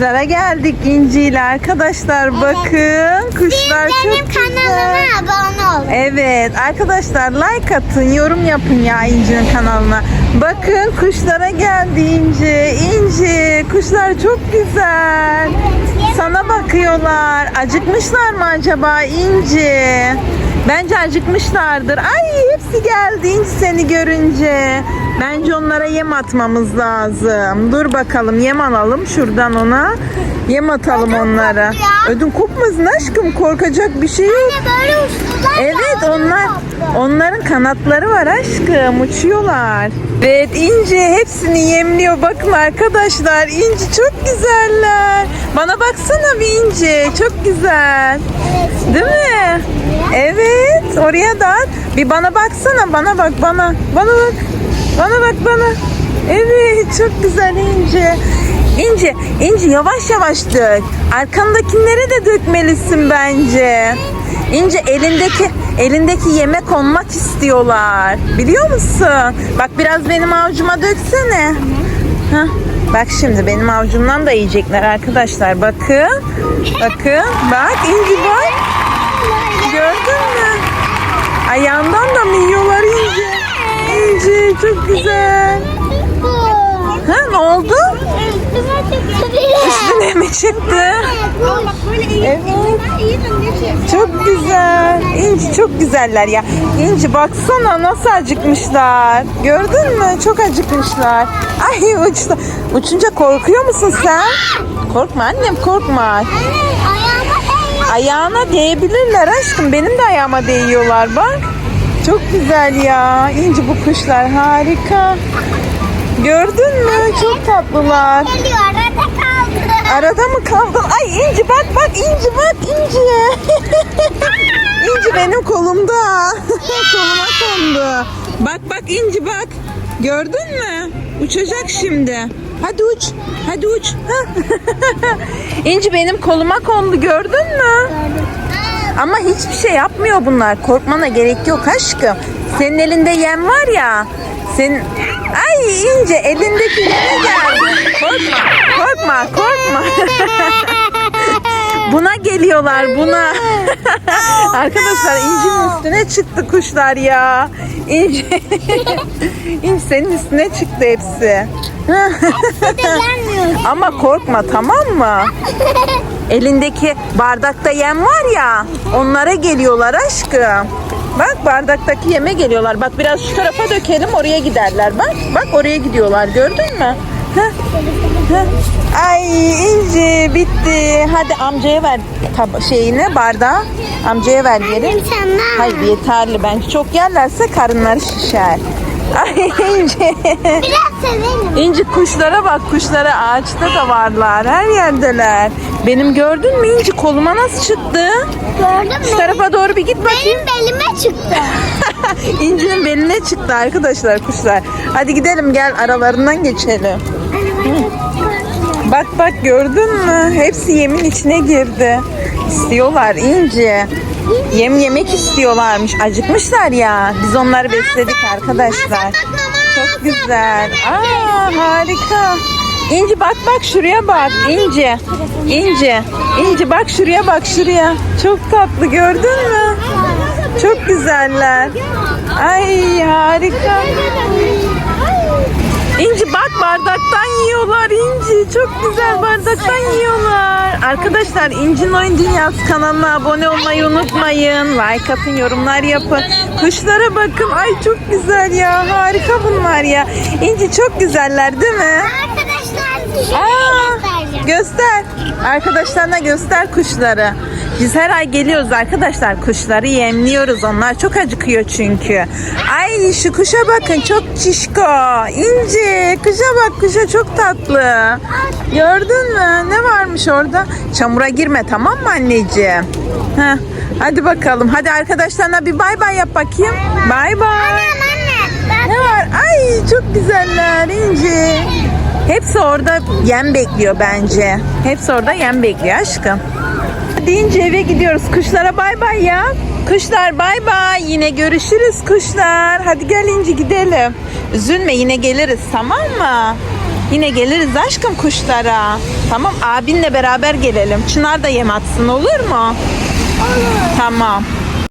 Kuşlara geldik İnci ile arkadaşlar. Bakın kuşlar çok Benim güzel. kanalıma abone olun. Evet arkadaşlar like atın yorum yapın ya İnci'nin kanalına. Bakın kuşlara geldi İnci. İnci kuşlar çok güzel. Sana bakıyorlar. Acıkmışlar mı acaba İnci? Bence acıkmışlardır. Ay hepsi geldi İnci seni görünce. Bence onlara yem atmamız lazım. Dur bakalım yem alalım şuradan ona. Yem atalım onlara. koptu ya. Ödüm kopmasın aşkım korkacak bir şey yok. Anne böyle uçtular Evet ödüm onlar koptu. onların kanatları var aşkım uçuyorlar. Evet İnci hepsini yemliyor bakın arkadaşlar İnci çok güzeller. Bana baksana bir İnci çok güzel. Evet. Değil mi? Evet oraya da bir bana baksana bana bak bana bana bak bana bak bana. Evet çok güzel İnci. İnci, İnci yavaş yavaş dök. Arkandakilere de dökmelisin bence. İnci elindeki elindeki yeme konmak istiyorlar. Biliyor musun? Bak biraz benim avucuma döksene. Hah, Bak şimdi benim avucumdan da yiyecekler arkadaşlar. Bakın. Bakın. Bak İnci bak. Gördün mü? Ayağından da mı yiyorlar İnci? İnci çok güzel. Ha ne oldu? Üstüne mi çıktı? Evet. Çok güzel. İnci çok güzeller ya. İnci baksana nasıl acıkmışlar. Gördün mü? Çok acıkmışlar. Ay uçtu. Uçunca korkuyor musun sen? Korkma annem korkma. Ayağına değebilirler aşkım. Benim de ayağıma değiyorlar bak. Çok güzel ya. İnci bu kuşlar harika. Gördün mü? Çok tatlılar. Geliyor arada kaldı. Arada mı kaldın? Ay İnci bak bak İnci bak İnci. İnci benim kolumda. Koluma kondu. Bak bak İnci bak. Gördün mü? Uçacak şimdi. Hadi uç. Hadi uç. İnci benim koluma kondu gördün mü? Ama hiçbir şey yapmıyor bunlar. Korkmana gerek yok aşkım. Senin elinde yem var ya. Senin Ay ince elindeki yeme geldi. Korkma. Korkma. Korkma. buna geliyorlar buna. Arkadaşlar incinin üstüne çıktı kuşlar ya. İnci senin üstüne çıktı hepsi. Ama korkma tamam mı? Elindeki bardakta yem var ya onlara geliyorlar aşkım. Bak bardaktaki yeme geliyorlar. Bak biraz şu tarafa dökelim oraya giderler. Bak bak oraya gidiyorlar gördün mü? Heh, heh. Ay inci bitti. Hadi amcaya ver tab- şeyini bardağı. Amcaya ver diyelim. Hayır yeterli bence. Çok yerlerse karınları şişer. Ay inci. Biraz severim. İnci kuşlara bak kuşlara ağaçta da varlar her yerdeler. Benim gördün mü İnci koluma nasıl çıktı? Gördün Şu mü? tarafa doğru bir git bakayım. Benim belime çıktı. İnci'nin beline çıktı arkadaşlar kuşlar. Hadi gidelim gel aralarından geçelim. Bak bak gördün mü? Hepsi yemin içine girdi. İstiyorlar İnci. Yem yemek istiyorlarmış. Acıkmışlar ya. Biz onları besledik arkadaşlar. Çok güzel. Aa harika. İnci bak bak şuraya bak. İnci. İnci. İnci bak şuraya bak şuraya. Çok tatlı gördün mü? Çok güzeller. Ay harika. İnci bak bardaktan yiyorlar. Çok güzel bardaktan yiyorlar. Arkadaşlar İnci'nin Oyun Dünyası kanalına abone olmayı unutmayın. Like atın, yorumlar yapın. Kuşlara bakın. Ay çok güzel ya. Harika bunlar ya. İnci çok güzeller değil mi? Arkadaşlar şey Aa, göster. Arkadaşlarına göster kuşları. Biz her ay geliyoruz arkadaşlar. Kuşları yemliyoruz. Onlar çok acıkıyor çünkü. Ay şu kuşa bakın çok çişko. İnci kuşa bak kuşa çok tatlı. Gördün mü? Ne varmış orada? Çamura girme tamam mı anneciğim? Heh, hadi bakalım. Hadi arkadaşlarına bir bay bay yap bakayım. Bay bay. Ne var? Ay çok güzeller İnci. Hepsi orada yem bekliyor bence. Hepsi orada yem bekliyor aşkım. Deyince eve gidiyoruz. Kuşlara bay bay ya. Kuşlar bay bay. Yine görüşürüz kuşlar. Hadi gel İnci gidelim. Üzülme yine geliriz tamam mı? Yine geliriz aşkım kuşlara. Tamam abinle beraber gelelim. Çınar da yem atsın olur mu? Olur. Tamam.